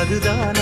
அதுதான்